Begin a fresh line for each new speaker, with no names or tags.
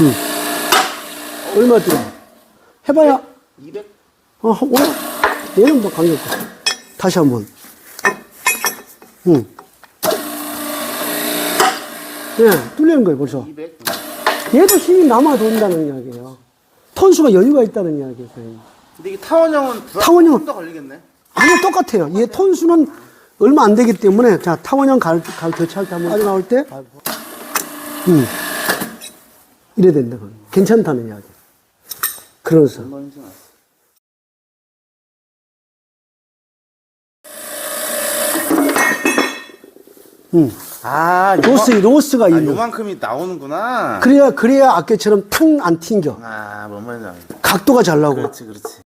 응. 얼마 들어? 해봐야,
200?
어, 한- 어, 얘는 뭐 관계없고. 다시 한 번. 응. 예, 뚫리는 거예요, 벌써.
200?
얘도 힘이 남아 돈다는 이야기예요. 톤수가 여유가 있다는 이야기예요, 선생님.
근데 이게 타원형은 부하
타원형.
좀더 걸리겠네.
아니요, 똑같아요. 얘 톤수는 얼마 안 되기 때문에, 자, 타원형 갈, 갈 교체할 때 한번 빠져 나올 때, 음. 이래야 된다. 괜찮다는 이야기.
났어.
음.
아,
로스, 로스가
아,
있는.
요만큼이 나오는구나.
그래야, 그래야 아까처럼 탕 안 튕겨.
아, 뭔 말인지 알겠다.
각도가 잘 나고.
그렇지, 그렇지.